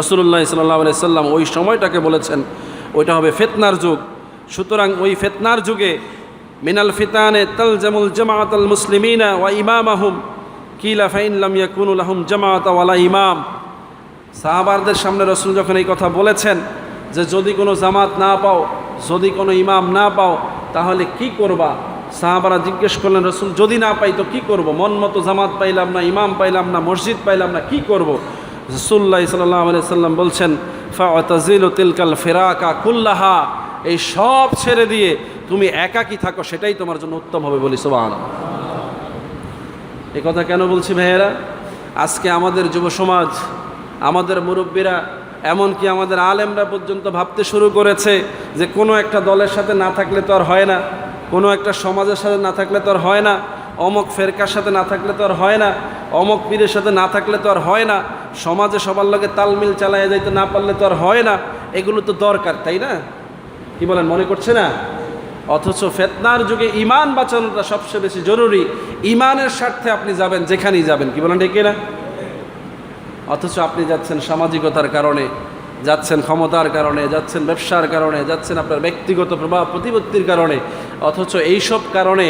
রসুল্লাহ সাল্লাহ সাল্লাম ওই সময়টাকে বলেছেন, ওইটা হবে ফেতনার যুগ। সুতরাং ওই ফেতনার যুগে মিনাল ফিতানে তাল জামুল জামাত আল মুসলিমিনা ওয়া ইমাম আহুম কিলা ফাইন লাম ইয়াকুনুল আহম জামাত ওয়ালা ইমাম। সাহাবারদের সামনে রসুল যখন এই কথা বলেছেন যে, যদি কোনো জামাত না পাও, যদি কোনো ইমাম না পাও, তাহলে কি করবা? সাহাবারা জিজ্ঞেস করলেন, রসুল, যদি না পাই তো কি করব? মন মতো জামাত পাইলাম না, ইমাম পাইলাম না, মসজিদ পাইলাম না, কি করব? রসুল্লাহ সাল্লাহ সাল্লাম বলছেন ফাজিল তিলকাল ফেরাকা কুল্লাহা এই সব ছেড়ে দিয়ে তুমি একাকি থাকো, সেটাই তোমার জন্য উত্তম হবে বলি সোবান এ কথা কেন বলছি ভাইয়েরা? আজকে আমাদের যুব সমাজ, আমাদের মুরব্বীরা, এমনকি আমাদের আলেমরা পর্যন্ত ভাবতে শুরু করেছে যে কোনো একটা দলের সাথে না থাকলে তো আর হয় না, কোনো একটা সমাজের সাথে না থাকলে তো আর হয় না, অমক ফেরকার সাথে না থাকলে তো আর হয় না, অমক পীরের সাথে না থাকলে তো আর হয় না সমাজে সবার লগে তালমিল চালাইয়া যাইতে না পারলে তো আর হয় না। এগুলো তো দরকার, তাই না? কি বলেন, মনে করছে না? অথচ ফেতনার যুগে ইমান বাঁচানোটা সবচেয়ে বেশি জরুরি। ইমানের স্বার্থে আপনি যাবেন, যেখানেই যাবেন, কি বলেন ঠিক না অথচ আপনি যাচ্ছেন সামাজিকতার কারণে, যাচ্ছেন ক্ষমতার কারণে, যাচ্ছেন ব্যবসার কারণে, যাচ্ছেন আপনার ব্যক্তিগত প্রভাব প্রতিপত্তির কারণে। অথচ এইসব কারণে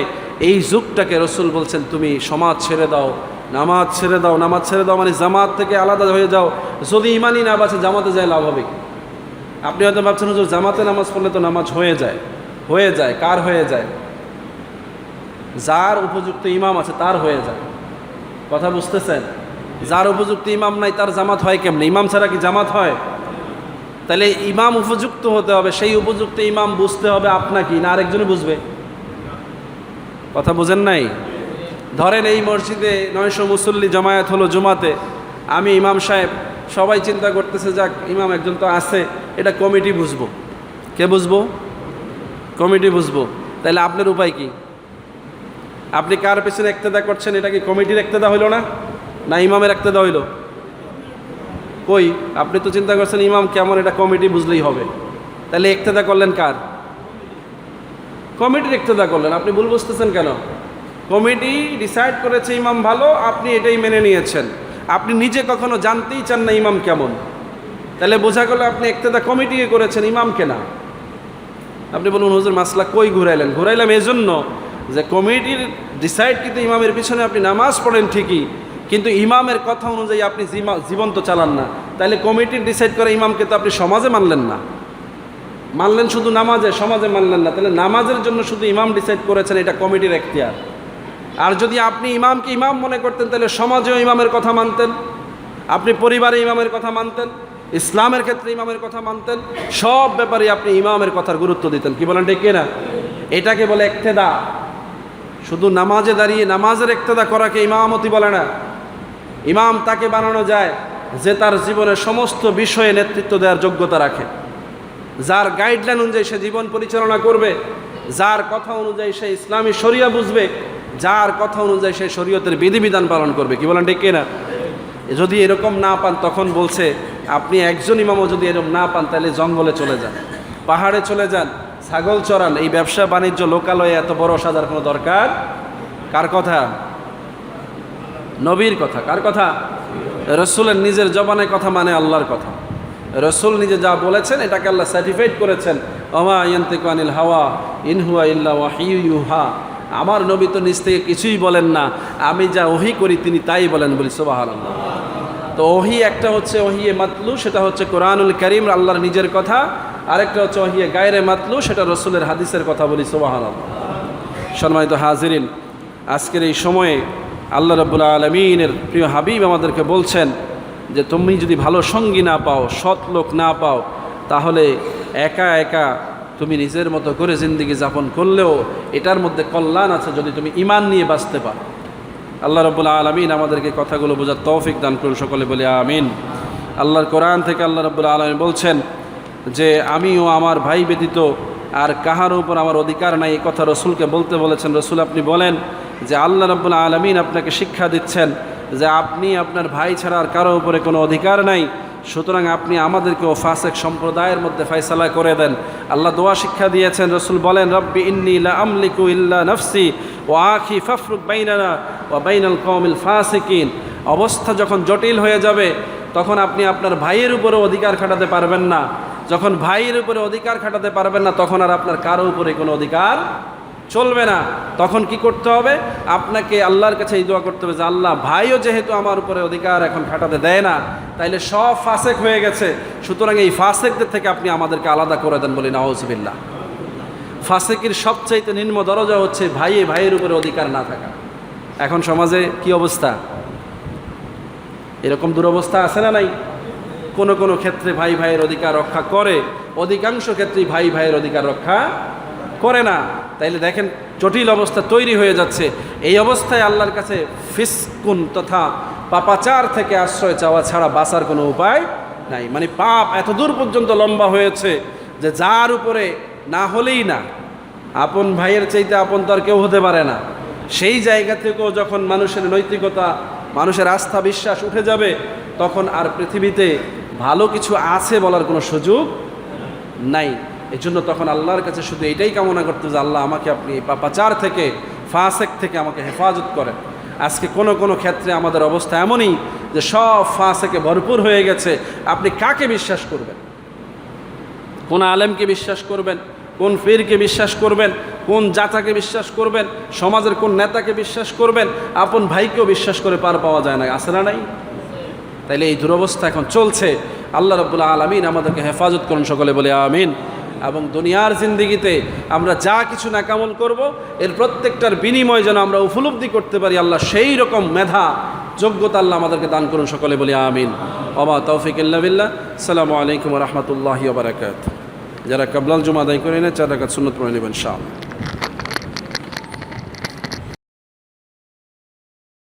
এই যুগটাকে রসুল বলছেন, তুমি সমাজ ছেড়ে দাও নামাজ ছেড়ে দাও, নামাজ ছেড়ে দাও মানে জামাত থেকে আলাদা হয়ে যাও। যদি ইমানই না বাঁচে, জামাতে যায় লাভ হবে আপনি হয়তো ভাবছেন, হুজুর, জামাতে নামাজ পড়লে তো নামাজ হয়ে যায়। হয়ে যায়, কার হয়ে যায়? যার উপযুক্ত ইমাম আছে, তার হয়ে যায়। কথা বুঝতেছেন? যার উপযুক্ত ইমাম নাই, তার জামাত হয় কেমনে? ইমাম ছাড়া কি জামাত হয়? তাহলে ইমাম উপযুক্ত হতে হবে, সেই উপযুক্ত ইমাম বুঝতে হবে আপনাকে, না আরেকজনে বুঝবে। কথা বুঝেন নাই? ধরেন এই মসজিদে নয়শো মুসল্লি জমায়েত হলো জুমাতে, আমি ইমাম সাহেব, সবাই চিন্তা করতেছে, যাক, ইমাম একজন তো আছে, এটা কমিটি বুঝব। কে বুঝব? কমিটি বুঝব। তাহলে আপনার উপায় কি? আপনি কার পেছনে একতেদা করছেন, এটা কি কমিটির একতেদা হইল না? না ইমামের একতেদা হইল? কই, আপনি তো চিন্তা করছেন ইমাম কেমন, এটা কমিটি বুঝলেই হবে। তাহলে একতেদা করলেন কার? কমিটির একতেদা করলেন, আপনি ভুল বুঝতেছেন কেন? কমিটি ডিসাইড করেছে, ইমাম ভালো, আপনি এটাই মেনে নিয়েছেন। আপনি নিজে কখনো জানতেই চান না ইমাম কেমন। তাহলে বোঝা গেল আপনি একতেদা কমিটিকে করেছেন ইমামকে না আপনি বলুন, হুজুর, মাসলা কই ঘুরাইলেন? ঘুরাইলাম এই জন্য যে কমিটির ডিসাইড কিন্তু ইমামের পিছনে আপনি নামাজ পড়েন ঠিকই, কিন্তু ইমামের কথা অনুযায়ী আপনি জীবন তো চালান না। তাহলে কমিটির ডিসাইড করে ইমামকে তো আপনি সমাজে মানলেন না। মানলেন শুধু নামাজে, সমাজে মানলেন না। তাহলে নামাজের জন্য শুধু ইমাম ডিসাইড করেছেন, এটা কমিটির এখতিয়ার। আর যদি আপনি ইমামকে ইমাম মনে করতেন, তাহলে সমাজেও ইমামের কথা মানতেন, আপনি পরিবারে ইমামের কথা মানতেন, ইসলামের ক্ষেত্রে ইমামের কথা মানতেন, সব ব্যাপারে আপনি ইমামের কথার গুরুত্ব দিতেন। কি বলেন ডেকে না? এটাকে বলে একতেদা। শুধু নামাজে দাঁড়িয়ে নামাজের একতেদা করাকে ইমামতি বলে না। ইমাম তাকে বানানো যায় যে তার জীবনের সমস্ত বিষয়ে নেতৃত্ব দেওয়ার যোগ্যতা রাখে। যার গাইডলাইন অনুযায়ী সে জীবন পরিচালনা করবে, যার কথা অনুযায়ী সে ইসলামী শরিয়া বুঝবে যার কথা অনুযায়ী সে শরীয়তের বিধিবিধান পালন করবে। কি বলেন ঠিক না যদি এরকম না পান, তখন বলছে, আপনি একজন ইমামও যদি এরকম না পান, তাহলে জঙ্গলে চলে যান। পাহাড়ে চলে যান, ছাগল চড়ান, এই ব্যবসা বাণিজ্য লোকালয়ে এত বড় সাজার কোনো দরকার? কার কথা? নবীর কথা। কার কথা? রসুলের নিজের জবানের কথা মানে আল্লাহর কথা। রসুল নিজে যা বলেছেন, এটাকে আল্লাহ সার্টিফাইড করেছেন। অমা ইয়ান্তিকু আনিল হাওয়া ইনহুয়া ইল্লা ওয়াহিউহা আমার নবী তো নিজ থেকে কিছুই বলেন না। আমি যা ওহি করি তিনি তাই বলেন বলি আল্লাহ তো ওহি একটা হচ্ছে ওহিয়ে মাতলু, সেটা হচ্ছে কোরআনুল করিম, আল্লাহর নিজের কথা। আরেকটা হচ্ছে ওহিয়ে গায়রে মাতলু, সেটা রসুলের হাদিসের কথা বলি আল্লাহ সম্মানিত হাজিরিন, আজকের এই সময়ে আল্লাহ রব্বুল আলমিনের প্রিয় হাবিব আমাদেরকে বলছেন যে, তুমি যদি ভালো সঙ্গী না পাও, সৎ লোক না পাও, তাহলে একা একা তুমি নিজের মতো করে জিন্দিগি যাপন করলেও এটার মধ্যে কল্যাণ আছে যদি তুমি ইমান নিয়ে বাঁচতে পারো। আল্লাহ রব্বুল আলমিন আমাদেরকে কথাগুলো বোঝার তৌফিক দান করুন, সকলে বলে আমিন। আল্লাহর কোরআন থেকে আল্লাহ রব্বুল আলমিন বলছেন যে আমিও আমার ভাই ব্যতীত আর কাহার উপর আমার অধিকার নাই। এই কথা রসুলকে বলতে বলেছেন। রসুল আপনি বলেন যে, আল্লাহ রব্বুল আলমিন আপনাকে শিক্ষা দিচ্ছেন যে, আপনি আপনার ভাই ছাড়া আর কারও উপরে কোনো অধিকার নাই। সুতরাং আপনি আমাদেরকে ও ফাসেক সম্প্রদায়ের মধ্যে ফয়সালা করে দেন। আল্লাহ দোয়া শিক্ষা দিয়েছেন, রসুল বলেন, রব্বি ইন্নি লা আমলিকু ইল্লা নফসি ও আখি ফাফরুক বাইনানা ও বাইনাল কৌমিল ফাসিকিন। অবস্থা যখন জটিল হয়ে যাবে, তখন আপনি আপনার ভাইয়ের উপরে অধিকার খাটাতে পারবেন না। যখন ভাইয়ের উপরে অধিকার খাটাতে পারবেন না, তখন আর আপনার কারও উপরে কোনো অধিকার চলবে না, তখন কি করতে হবে? আপনাকে আল্লাহর কাছে এই দোয়া করতে হবে যে, আল্লাহ, ভাইও যেহেতু আমার উপরে অধিকার এখন খাটাতে দেয় না, তাইলে সব ফাসেক হয়ে গেছে। সুতরাং এই ফাসেকদের থেকে আপনি আমাদেরকে আলাদা করে দেন বলি নওয়াজবিল্লা ফাসেকের সবচাইতে নিম্ন দরজা হচ্ছে ভাইয়ে ভাইয়ের উপরে অধিকার না থাকা। এখন সমাজে কি অবস্থা? এরকম দুরবস্থা আছে না নাই? কোন কোনো ক্ষেত্রে ভাই ভাইয়ের অধিকার রক্ষা করে, অধিকাংশ ক্ষেত্রেই ভাই ভাইয়ের অধিকার রক্ষা করে না। তাইলে দেখেন জটিল অবস্থা তৈরি হয়ে যাচ্ছে। এই অবস্থায় আল্লাহর কাছে ফিসকুন তথা পাপাচার থেকে আশ্রয় চাওয়া ছাড়া বাঁচার কোনো উপায় নাই। মানে পাপ এত দূর পর্যন্ত লম্বা হয়েছে যে যার উপরে না হলেই না, আপন ভাইয়ের চাইতে আপন তো আর কেউ হতে পারে না। সেই জায়গা থেকেও যখন মানুষের নৈতিকতা, মানুষের আস্থা, বিশ্বাস উঠে যাবে, তখন আর পৃথিবীতে ভালো কিছু আছে বলার কোনো সুযোগ নাই। এই জন্য তখন আল্লাহর কাছে শুধু এটাই কামনা করতে যে আল্লাহ আমাকে আপনি এই পাপাচার থেকে, ফাসেক থেকে আমাকে হেফাজত করেন। আজকে কোনো কোনো ক্ষেত্রে আমাদের অবস্থা এমনই যে সব ফাঁসেকে ভরপুর হয়ে গেছে। আপনি কাকে বিশ্বাস করবেন? কোন আলেমকে বিশ্বাস করবেন? কোন ফিরকে বিশ্বাস করবেন? কোন জাতাকে বিশ্বাস করবেন? সমাজের কোন নেতাকে বিশ্বাস করবেন? আপন ভাইকেও বিশ্বাস করে পার পাওয়া যায় না। আছে না নাই? তাইলে এই দুরবস্থা এখন চলছে। আল্লাহ রব্বুল্লা আলমিন আমাদেরকে হেফাজত করুন সকলে বলে আমিন। এবং দুনিয়ার জিন্দিগিতে আমরা যা কিছু নাকামল করব, এর প্রত্যেকটার বিনিময় যেন আমরা উপলব্ধি করতে পারি আল্লাহ সেই রকম মেধা, যোগ্যতা আল্লাহ আমাদেরকে দান করুন সকলে বলি আমিন। অবা তৌফিক ইল্লাবিল্লা সালামু আলাইকুম রহমতুল্লাহ বারাকাত যারা কাবলাল জমা আদায় করে নেয়, চার রাকাত সুন্নত পড়ে নেবেন শাহ